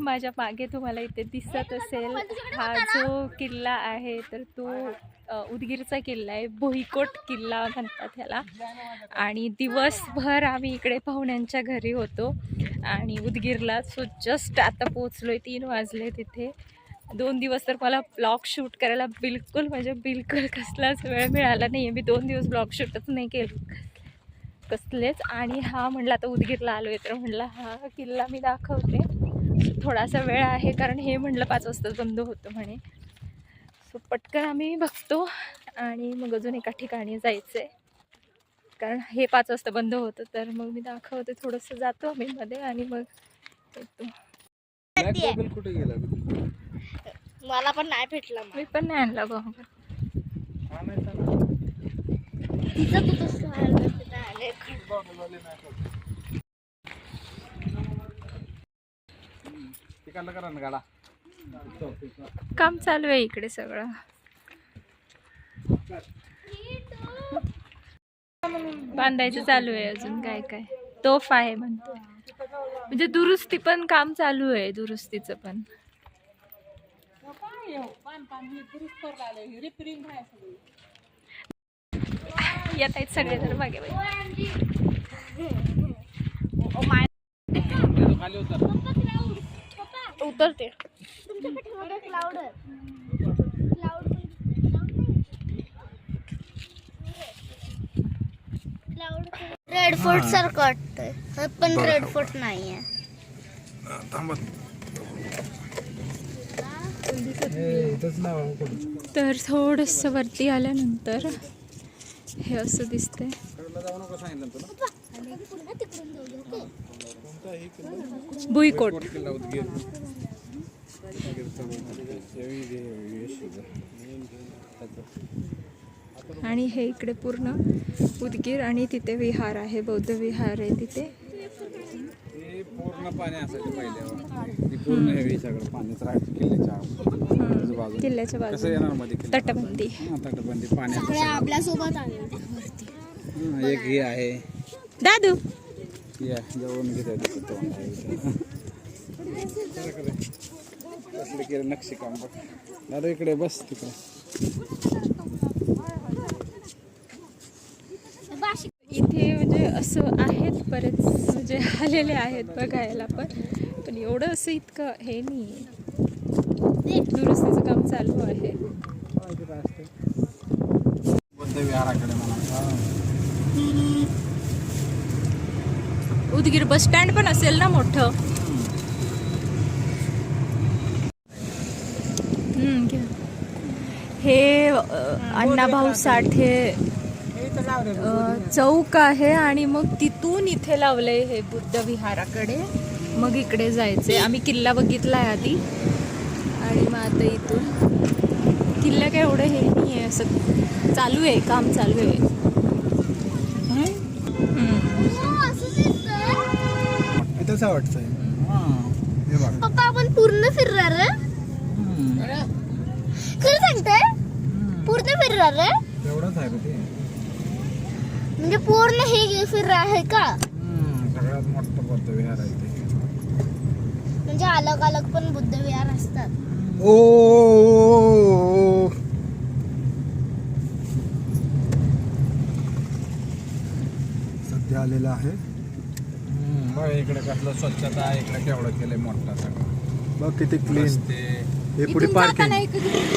माझ्या मागे तुम्हाला इथे दिसत असेल. हा जो किल्ला आहे तर तो उदगीरचा किल्ला आहे. भुईकोट किल्ला म्हणतात ह्याला. आणि दिवसभर आम्ही इकडे पाहुण्यांच्या घरी होतो. आणि उदगीरला सो जस्ट आता पोचलो आहे तीन वाजले तिथे. दोन दिवस तर मला ब्लॉग शूट करायला बिलकुल म्हणजे बिलकुल कसलाच वेळ मिळाला नाही आहे मी दोन दिवस ब्लॉग शूटच नाही केलं. कसलेच. आणि हा म्हणला आता उदगीरला आलो आहे तर म्हणला हा किल्ला मी दाखवते. थोडासा वेळ आहे कारण हे म्हणलं पाच वाजता बंद होतं म्हणे. सो पटकन आम्ही बघतो आणि मग अजून एका ठिकाणी जायचं आहे कारण हे पाच वाजता बंद होतं तर मग मी दाखवते थोडंसं जातो आम्ही मध्ये आणि मग येतो. कुठे गेला? मला पण नाही भेटला मी पण नाही आणला बघ. तिचं तू तसं आले तिकडला करा ना गाडा काम चालू आहे इकडे सगळं. बांधायचं चालू आहे अजून काय काय. तोफ आहे म्हणतो. म्हणजे दुरुस्ती पण काम चालू आहे दुरुस्तीचं पण. येत आहेत सगळे जर मागे. उतरते. क्लाउड रेड फोर्ट सारखं वाटतंय. पण रेड फोर्ट नाहीये. इथंच नाव तर थोडंसं वरती आल्यानंतर हे असं दिसतंय. भुईकोट किल्ला उदगीर. आणि हे इकडे पूर्ण उदगीर आणि तिथे विहार आहे बौद्ध विहार आहे तिथे. ते पूर्ण पाणी असायचं पहिल्यावर. ते पूर्ण हे सगळं पाणीच राहायचं किल्ल्याच्या बाजूला. किल्ल्याच्या येणार मध्ये तटबंदी. हा, तटबंदी पाणी आपल्यासोबत एक हे आहे. दादू. या जवळून घेता तिथं तोंड आहे इथं. कसलं केलं नक्षी काम बघ. दादा इकडे बस तिकडे. इथे म्हणजे असं आहेत बरेच म्हणजे आलेले आहेत बघायला पण. पण एवढं असं इतकं हे नाही दुरुस्तीचं काम चालू आहे. उदगीर बस स्टँड पण असेल ना मोठं? हे अण्णाभाऊ साठे चौक आहे आणि मग तिथून इथे लावलंय हे बुद्ध विहाराकडे. मग इकडे जायचंय. आम्ही किल्ला बघितलाय आधी. आणि मग आता इथून. किल्ला काय एवढं हे नाही आहे असं. चालू आहे काम चालू आहे. वाटतंय. हे. आपण पूर्ण फिरणार रे खरं सांगताय? पूर्ण फिरणार रे एवढंच आहे ते? म्हणजे पूर्ण हे फिरणार आहे का? सगळ्यात मोठं बुद्ध विहार आहे ते. म्हणजे अलग अलग पण बुद्ध विहार असतात. ओ सध्या आलेला आहे. बघ इकडे कसलं स्वच्छता आहे इकडे केवढं केलंय मोठा सगळं. बघ किती क्लीन रस्ते. हे पुढे इथून पार्किंग जाताना एक-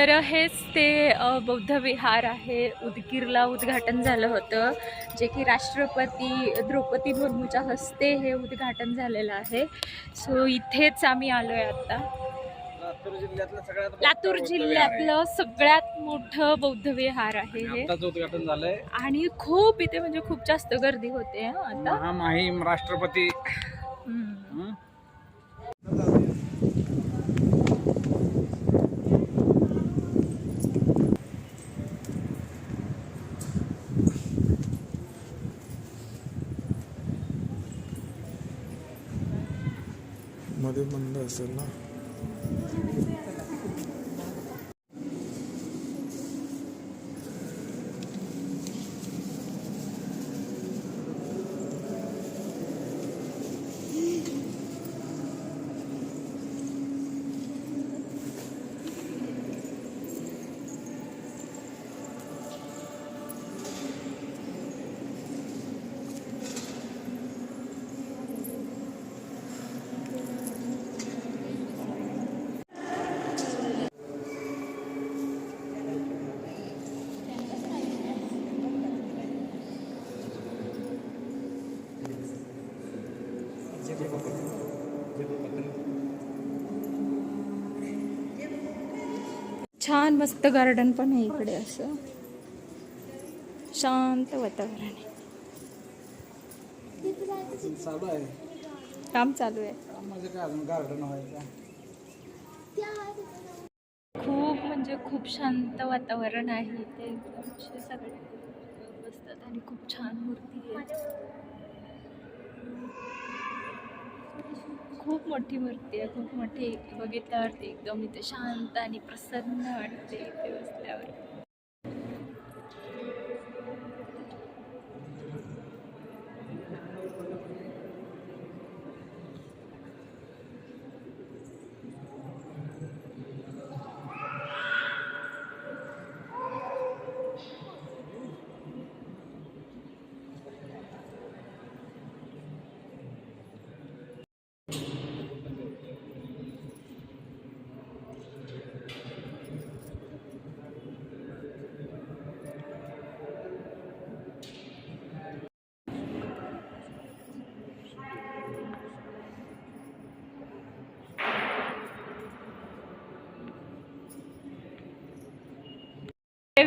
तर हेच ते बौद्ध विहार आहे. उदगीरला उद्घाटन झालं होतं जे की राष्ट्रपती द्रौपदी मुर्मूच्या हस्ते हे उद्घाटन झालेलं आहे. सो इथेच आम्ही आलो आहे आता. लातूर जिल्ह्यातलं सगळ्यात मोठं लातूर बौद्ध जिल्ह्यातलं सगळ्यात मोठं बौद्ध विहार आहे हे. उद्घाटन झालंय. आणि खूप इथे म्हणजे खूप जास्त गर्दी होते आता. राष्ट्रपती. हम्म. हं? छान मस्त गार्डन पण आहे इकडे असं. शांत वातावरण आहे. चालू आहे काम चालू आहे. गार्डन खूप म्हणजे खूप शांत वातावरण आहे इथे. सगळे बसतात आणि खूप छान मूर्ती आहे खूप मोठी मूर्ती आहे खूप मोठी बघितल्यावरती एकदम इथे शांत आणि प्रसन्न वाटते इथे बसल्यावर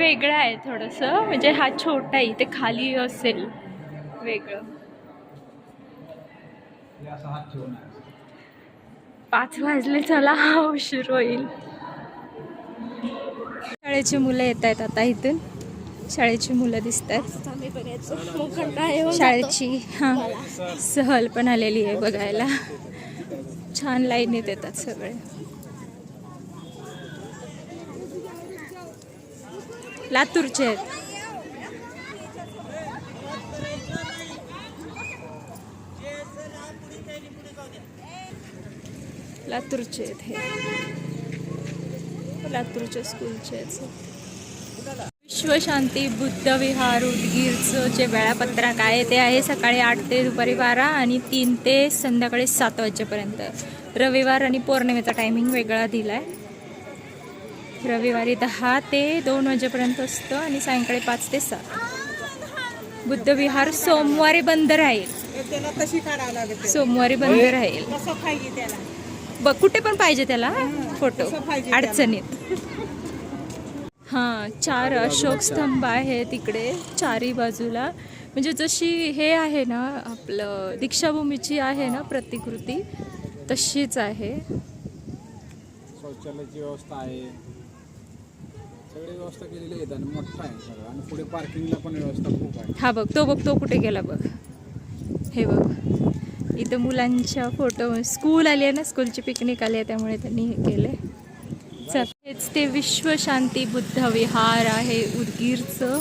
वेगळं आहे थोडंसं. म्हणजे हा छोटा आहे इथे खाली असेल. वेगळं. पाच वाजले चला हा उशीर होईल. शाळेची मुलं येत आहेत आता इथून. शाळेची मुलं दिसत आहेत. शाळेची हा सहल पण आलेली आहे बघायला. छान लाईनीत येतात सगळे. लातूरचे आहेत. लातूरचे आहेत हे. लातूरच्या स्कूलचे आहेत. विश्वशांती बुद्ध विहार उदगीरचं जे वेळापत्रक आहे ते आहे सकाळी आठ ते दुपारी बारा आणि तीन ते संध्याकाळी सात वाजेपर्यंत. रविवार आणि पौर्णिमेचा टायमिंग वेगळा दिला आहे रविवारी दहा ते दोन वाजेपर्यंत असतं आणि सायंकाळी पाच ते सात. बुद्ध विहार सोमवारी बंद राहील. सोमवारी बंद राहील. कसं पाहिजे त्याला. बघ कुठे पण पाहिजे त्याला फोटो? अडचणीत. हां चार अशोक स्तंभ आहे तिकडे चारी बाजूला. म्हणजे जशी हे आहे ना आपलं दीक्षाभूमीची आहे ना प्रतिकृती तशीच आहे. शौचालयाची व्यवस्था आहे. सगळी व्यवस्था केलेली आहे आणि मोठा आहे सगळं. आणि पुढे पार्किंगला पण व्यवस्था खूप आहे. हा बघ तो बघ तो कुठे गेला बघ. हे बघ. इथं मुलांच्या फोटो स्कूल आली आहे ना स्कूलची पिकनिक आली आहे त्यामुळे त्यांनी हे केले चल. हेच ते विश्वशांती बुद्ध विहार आहे उदगीरचं.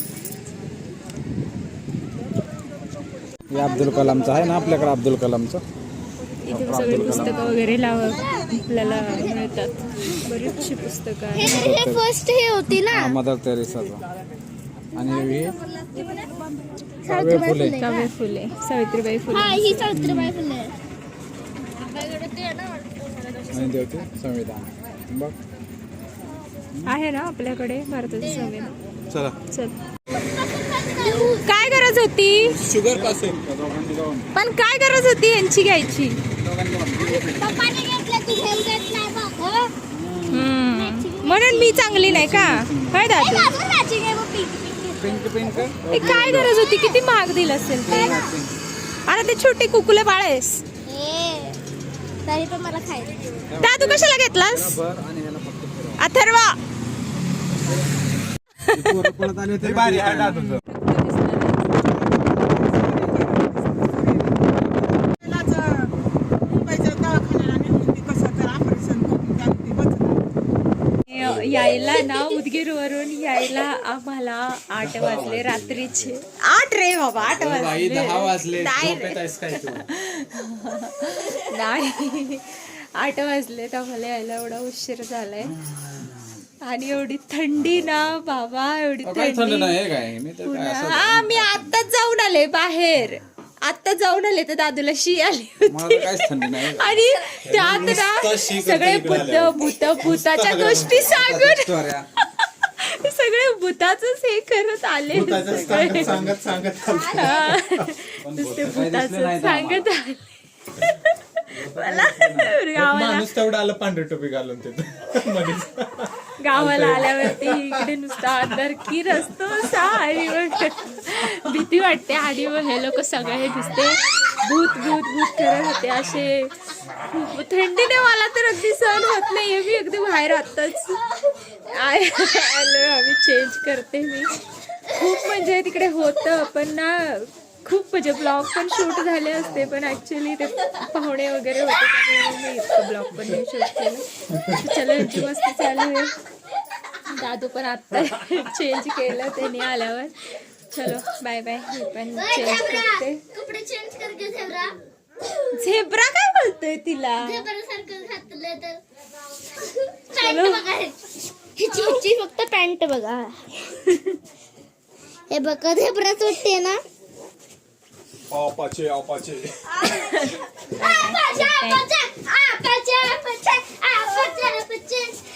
हे अब्दुल कलामचं आहे ना आपल्याकडे अब्दुल कलामचं? इथे सगळी पुस्तकं वगैरे लाव. आपल्याला मिळतात. बरीचशी पुस्तकं आहेत. फर्स्ट हे होती ना? मदर तेरेसाचं. आणि हे? काव्य फुले काव्य फुले. सावित्रीबाई हा फुले ही सावित्रीबाई फुले. संविधान. बघ. आहे ना आपल्याकडे भारताचं संविधान? चला. चल. काय गरज होती? शुगर पण काय गरज होती यांची घ्यायची? हो? म्हणून मी चांगली नाही का? काय हे दादू काय गरज होती? किती महाग दिलं असेल ते? अरे ते छोटी कुकुले बाळेस खायचं. दादू कशाला घेतलास. अथर्वा हे पोरं पळत आले होते भारी आहे दादूचं. मुलाचं मुंबईच्या दवाखान्याला नेऊन ती कसं तर ऑपरेशन करून त्यात ती बसलं. यायला ना उदगीरवरून यायला आम्हाला आठ वाजले रात्रीचे. आठ रे बाबा आठ वाजले. नाही नाही. आठ वाजले तर मला यायला एवढा उशीर झालाय. आणि एवढी थंडी ना बाबा एवढी थंड मी आत्ताच जाऊन आले बाहेर. आत्ता जाऊन आले तर दादूला शी आली होती आणि त्यात ना सगळे बुद्ध भूत भूताच्या गोष्टी सांगून. सगळे भूताच हे करत आले सगळे. सांगत हा. नुसते भूताचं सांगत आले मला गावाला माणूस तेवढं आलं पांढरी टोपी घालून तिथं. गावाला आल्यावरती इकडे नुसता अंधारकीर असतो सारी गोष्ट भीती वाटते आणि मग हे लोक सगळे दिसते भूत भूत भूत करत होते असे. खूप थंडीने मला तर अगदी सहन होत नाहीये मी अगदी बाहेर आताच. आय- आलो आम्ही. चेंज करते मी. खूप म्हणजे तिकडे होतं पण ना खूप म्हणजे ब्लॉग पण शूट झाले असते पण ऍक्च्युली ते पाहुणे वगैरे होते त्यामुळे मी इतकं ब्लॉग पण नाही शूट केलं. चला यांची मस्ती चालू आहे. दादू पण आत्ता चेंज केलं त्यांनी आल्यावर. चलो बाय बाय मी पण चेंज करते. कपडे चेंज करके झेब्रा. झेब्रा काय बोलतोय तिला? झेब्रा हिची हिची फक्त पॅन्ट बघा. हे बघा झेब्राच वाटते ना. Apache, Apache. Apache, Apache, Apache, Apache, Apache, Apache.